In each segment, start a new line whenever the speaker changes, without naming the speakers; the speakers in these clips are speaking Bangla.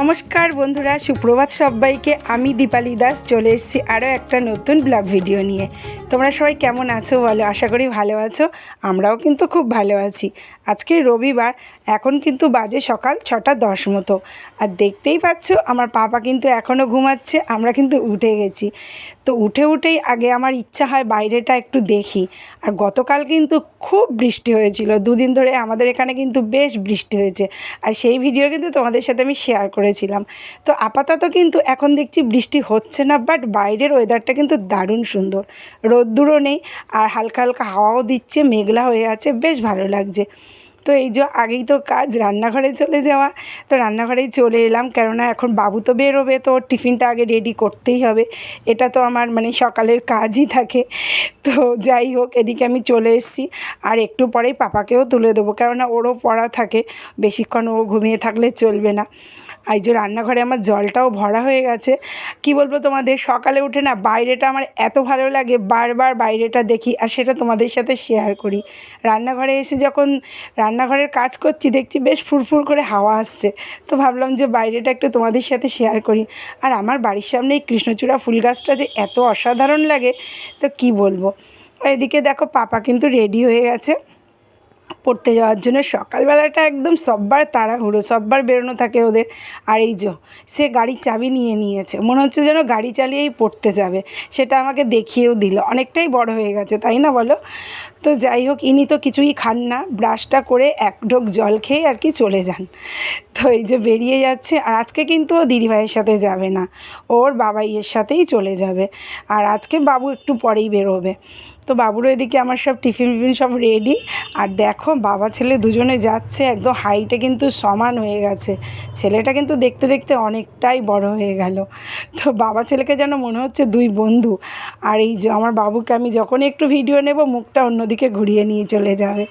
নমস্কার বন্ধুরা, সুপ্রভাত সবাইকে। আমি দীপালি দাস, চলে এসেছি আরও একটা নতুন ব্লগ ভিডিও নিয়ে। তোমরা সবাই কেমন আছো বলো? আশা করি ভালো আছো। আমরাও কিন্তু খুব ভালো আছি। আজকে রবিবার, এখন কিন্তু বাজে সকাল ছটা দশ মতো। আর দেখতেই পাচ্ছ, আমার পাপা কিন্তু এখনও ঘুমাচ্ছে, আমরা কিন্তু উঠে গেছি। তো উঠে উঠেই আগে আমার ইচ্ছা হয় বাইরেটা একটু দেখি। আর গতকাল কিন্তু খুব বৃষ্টি হয়েছিল। দুদিন ধরে আমাদের এখানে কিন্তু বেশ বৃষ্টি হয়েছে। আর সেই ভিডিও কিন্তু তোমাদের সাথে আমি শেয়ার করেছিলাম। তো আপাতত কিন্তু এখন দেখছি বৃষ্টি হচ্ছে না বাট বাইরের ওয়েদারটা কিন্তু দারুণ সুন্দর। রোদ্দুরও নেই, আর হালকা হালকা হাওয়াও দিচ্ছে, মেঘলা হয়ে আছে, বেশ ভালো লাগছে। তো এই যে আগেই তো কাজ, রান্নাঘরে চলে যাওয়া। তো রান্নাঘরেই চলে এলাম, কেননা এখন বাবু তো বেরোবে, তো ওর টিফিনটা আগে রেডি করতেই হবে। এটা তো আমার মানে সকালের কাজই থাকে। তো যাই হোক, এদিকে আমি চলে এসছি। আর একটু পরেই পাপাকেও তুলে দেবো, কেননা ওরও পড়া থাকে। বেশিক্ষণ ও ঘুমিয়ে থাকলে চলবে না। এই যে রান্নাঘরে আমার জলটাও ভরা হয়ে গেছে। কি বলব তোমাদের? সকালে উঠে না বাইরেটা আমার এত ভালো লাগে, বারবার বাইরেটা দেখি আর সেটা তোমাদের সাথে শেয়ার করি। রান্নাঘরে এসে যখন রান্নাঘরের কাজ করছি, দেখছি বেশ ফুরফুর করে হাওয়া আসছে। তো ভাবলাম যে বাইরেটা একটু তোমাদের সাথে শেয়ার করি। আর আমার বাড়ির সামনে এই কৃষ্ণচূড়া ফুল গাছটা যে এত অসাধারণ লাগে, তো কি বলব? এদিকে দেখো পাপা কিন্তু রেডি হয়ে গেছে। পড়তে যাওয়ার জন্য সকালবেলাটা একদম সববার তাড়াহুড়ো, সববার বেরোনো থাকে ওদের। আর এই যে, সে গাড়ির চাবি নিয়ে নিয়েছে, মনে হচ্ছে যেন গাড়ি চালিয়েই পড়তে যাবে। সেটা আমাকে দেখিয়েও দিল। অনেকটাই বড় হয়ে গেছে, তাই না বলো? তো যাই হোক, ইনি তো কিছুই খান না। ব্রাশটা করে এক ঢোক জল খেয়ে আর কি চলে যান। তো এই যে বেরিয়ে যাচ্ছে, আর আজকে কিন্তু ও দিদিভাইয়ের সাথে যাবে না। ওর বাবাইয়ের সাথেই চলে যাবে। আর আজকে বাবু একটু পরেই বেরোবে। তো বাবুরও এদিকে আমার সব টিফিন ফিফিন সব রেডি আর দেখো, বাবা ছেলে দুজনে যাচ্ছে, একদম হাইটে কিন্তু সমান হয়ে গেছে। ছেলেটা কিন্তু দেখতে দেখতে অনেকটাই বড় হয়ে গেল। তো বাবা ছেলেকে যেন মনে হচ্ছে দুই বন্ধু। আর এই যে আমার বাবুকে আমি যখনই একটু ভিডিও নেব, মুখটা অন্যদিকে ঘুরিয়ে নিয়ে চলে যাবে।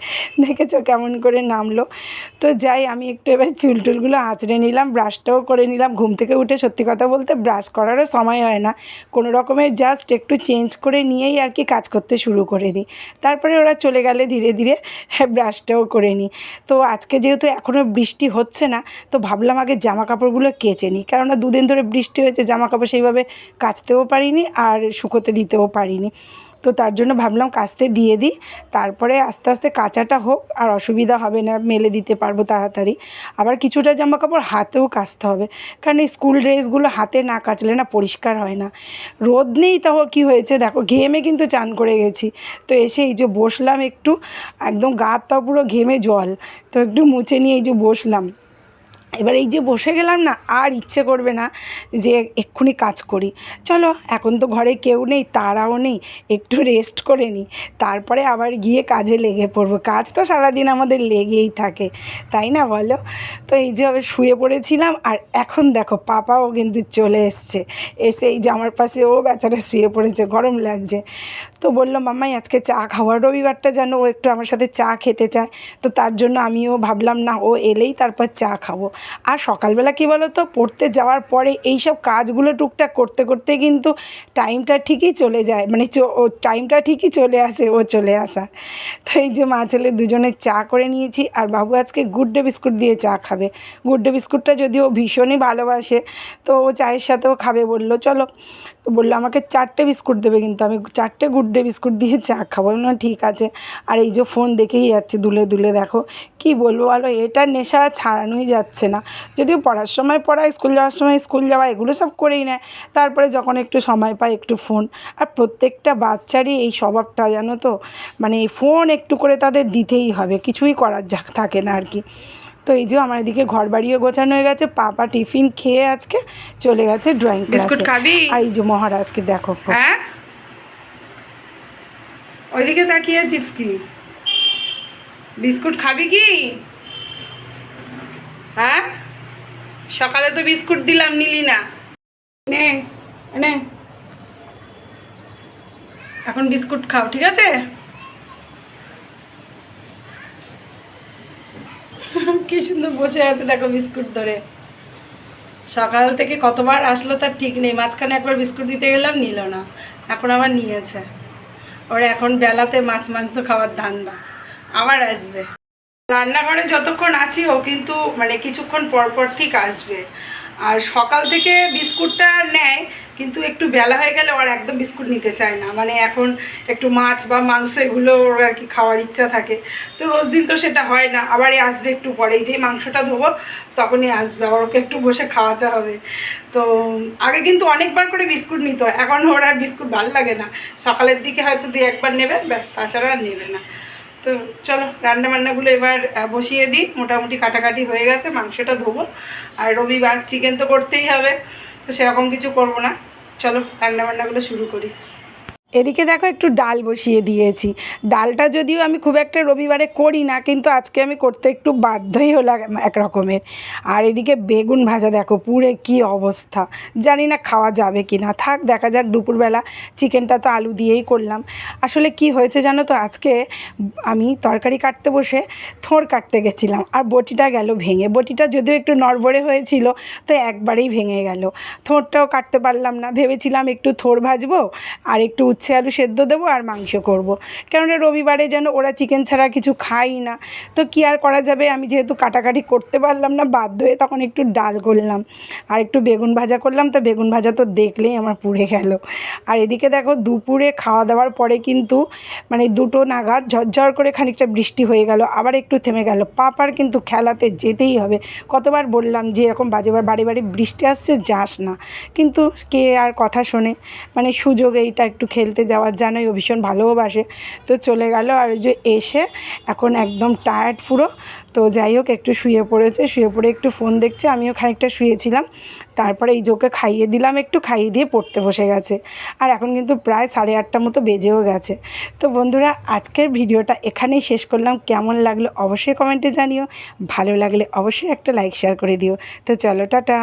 দেখেছ কেমন করে নামলো। তো যাই, আমি একটু এবার চুল টুলগুলো আঁচড়ে নিলাম, ব্রাশটাও করে নিলাম। ঘুম থেকে উঠে সত্যি কথা বলতে ব্রাশ করারও সময় হয় না। কোনো রকমের জাস্ট একটু চেঞ্জ করে নিয়েই আর কি কাজ করতে শুরু করে দিই। তারপরে ওরা চলে গেলে ধীরে ধীরে ব্রাশটাও করে নিই। তো আজকে যেহেতু এখনও বৃষ্টি হচ্ছে না, তো ভাবলাম আগে জামা কাপড়গুলো কেচে নিই। কেননা দুদিন ধরে বৃষ্টি হয়েছে জামা কাপড় সেইভাবে কাচতেও পারিনি আর শুকোতে দিতেও পারিনি। তো তার জন্য ভাবলাম কাচতে দিয়ে দিই। তারপরে আস্তে আস্তে কাচাটা হোক, আর অসুবিধা হবে না, মেলে দিতে পারব তাড়াতাড়ি। আবার কিছুটা জামা কাপড় হাতেও কাচতে হবে, কারণ এই স্কুল ড্রেসগুলো হাতে না কাচলে না পরিষ্কার হয় না। রোদ নেই তাও কী হয়েছে? দেখো, ঘেমে কিন্তু চান করে গেছি। তো এসে এই যে বসলাম একটু, একদম গা পা পুরো ঘেমে জল, তো একটু মুছে নিয়ে এই যে বসলাম। এবার এই যে বসে গেলাম না, আর ইচ্ছে করবে না যে এক্ষুনি কাজ করি। চলো, এখন তো ঘরে কেউ নেই, তারাও নেই, একটু রেস্ট করে নিই। তারপরে আবার গিয়ে কাজে লেগে পড়ব। কাজ তো সারাদিন আমাদের লেগেই থাকে, তাই না বলো? তো এই যে শুয়ে পড়েছিলাম, আর এখন দেখো, পাপাও কিন্তু চলে এসছে। এসে এই যে আমার পাশে, ও বেচারা শুয়ে পড়েছে, গরম লাগছে। তো বলল মাম্মাই, আজকে চা খাওয়ার রবিবারটা যেন ও একটু আমার সাথে চা খেতে চায়। তো তার জন্য আমিও ভাবলাম, না, ও এলেই তারপর চা খাব। আর সকালবেলা কি বলো তো পড়তে যাওয়ার পরে এই সব কাজগুলো টুকটাক করতে করতে কিন্তু টাইমটা ঠিকই চলে যায় মানে ও টাইমটা ঠিকই চলে আসে, ও চলে আসা তো এই যে মা ছেলে দুজনে চা করে নিয়েছি, আর বাবু আজকে গুড ডে বিস্কুট দিয়ে চা খাবে। গুড ডে বিস্কুটটা যদিও ভীষণই ভালোবাসে, তো ও চায়ের সাথেও খাবে বলল, চলো। তো বলল, আমাকে চারটে বিস্কুট দেবে কিন্তু, আমি চারটে গুড ডে বিস্কুট দিয়ে চা খাব। না ঠিক আছে। আর এই যে ফোন দেখেই যাচ্ছে, দুলে দুলে, দেখো, কি বলব বলো, এটা নেশা ছাড়ানোই যাচ্ছে না। যদিও পড়ার সময় পড়া স্কুল যাওয়ার সময় স্কুল যাওয়া, এগুলো সব করেই নেয়। তারপরে যখন একটু সময় পায়, একটু ফোন। আর প্রত্যেকটা বাচ্চারই এই স্বভাবটা, জানো তো? মানে এই ফোন একটু করে তাদের দিতেই হবে, কিছুই করার থাকে না আর কি। তো এই যে আমার এদিকে ঘর বাড়িও গোছানো হয়ে গেছে পাপা টিফিন খেয়ে আজকে চলে গেছে ড্রয়িং
বিস্কুট খাবি?
আর এই যে মহারাজকে দেখো।
হ্যাঁ? ওইদিকে তাকিয়ে আছিস কি? বিস্কুট খাবি কি? হ্যাঁ? সকালে তো বিস্কুট দিলাম নিলি না। নে নে। এখন বিস্কুট খাও ঠিক আছে? কি সুন্দর বসে আছে দেখো বিস্কুট ধরে। সকাল থেকে কতবার আসলো তার ঠিক নেই, মাঝখানে একবার বিস্কুট দিতে গেলাম, নিল না। এখন আবার নিয়েছে। ওর এখন বেলাতে মাছ, মাংস খাওয়ার ধান্দা। আবার আসবে। রান্নাঘরে যতক্ষণ আছি ও কিন্তু মানে কিছুক্ষণ পরপর পর ঠিক আসবে। আর সকাল থেকে বিস্কুটটা নেয়, কিন্তু একটু বেলা হয়ে গেলে ওর একদম বিস্কুট নিতে চায় না। মানে এখন একটু মাছ বা মাংস এগুলো ওর আর কি খাওয়ার ইচ্ছা থাকে। তো রোজ দিন তো সেটা হয় না আবার আসবে একটু পরেই। যেই মাংসটা ধোবো, তখনই আসবে, আবার ওকে একটু বসে খাওয়াতে হবে। তো আগে কিন্তু অনেকবার করে বিস্কুট নিত, এখন ওর আর বিস্কুট ভালো লাগে না। সকালের দিকে হয়তো দু একবার নেবে, ব্যাস, তাছাড়া আর নেবে না। তো চলো, রান্না বান্নাগুলো এবার বসিয়ে দিই। মোটামুটি কাটাকাটি হয়ে গেছে, মাংসটা ধোবো। আর রবিবার চিকেন তো করতেই হবে, তো সেরকম কিছু করব না। চলো, রান্না বান্নাগুলো শুরু করি।
এদিকে দেখো একটু ডাল বসিয়ে দিয়েছি। ডালটা যদিও আমি খুব একটা রবিবারে করি না, কিন্তু আজকে আমি করতে একটু বাধ্যই হলাম এক রকমের। আর এদিকে বেগুন ভাজা দেখো, পুরে কি অবস্থা। জানি না খাওয়া যাবে কি না। থাক, দেখা যাক, দুপুরবেলা চিকেনটা তো আলু দিয়েই করলাম। আসলে কি হয়েছে জানো তো, আজকে আমি তরকারি কাটতে বসে থোড় কাটতে গেছিলাম, আর বটিটা গেল ভেঙে। বটিটা যদিও একটু নড়বড়ে হয়েছিল, তো একবারেই ভেঙে গেল। থোড়টাও কাটতে পারলাম না। ভেবেছিলাম একটু থোড় ভাজবো, আর একটু উচ্ছে আলু সেদ্ধ দেবো আর মাংস করব। কেননা রবিবারে যেন ওরা চিকেন ছাড়া কিছু খাই না। তো কী আর করা যাবে? আমি যেহেতু কাটাকাটি করতে পারলাম না, বাধ্য হয়ে তখন একটু ডাল করলাম। আর একটু বেগুন ভাজা করলাম, তো বেগুন ভাজা তো দেখলেই আমার পুড়ে গেল। আর এদিকে দেখো দুপুরে খাওয়া দাওয়ার পরে কিন্তু মানে দুটো নাগাদ ঝরঝর করে খানিকটা বৃষ্টি হয়ে গেল, আবার একটু থেমে গেল। পাপার কিন্তু খেলাতে যেতেই হবে। কতবার বললাম যে এরকম বাজে বাড়ি বাড়ি বৃষ্টি আসছে, যাস না। কিন্তু কে আর কথা শোনে? মানে সুযোগ এইটা একটু খেলতে যাওয়ার জানোই, ও ভীষণ ভালোবাসে। তো চলে গেল আর ওই যে এসে এখন একদম টায়ার্ড পুরো। তো যাই হোক, একটু শুয়ে পড়েছে, শুয়ে পড়ে একটু ফোন দেখছে, আমিও খানিকটা শুয়েছিলাম। তারপরে এই যোকে খাইয়ে দিলাম, একটু খাইয়ে দিয়ে পড়তে বসে গেছে। আর এখন কিন্তু প্রায় সাড়ে আটটা মতো বেজেও গেছে। তো বন্ধুরা, আজকের ভিডিওটা এখানেই শেষ করলাম। কেমন লাগল অবশ্যই কমেন্টে জানিও। ভালো লাগলে অবশ্যই একটা লাইক শেয়ার করে দিও। তো চলো, টাটা!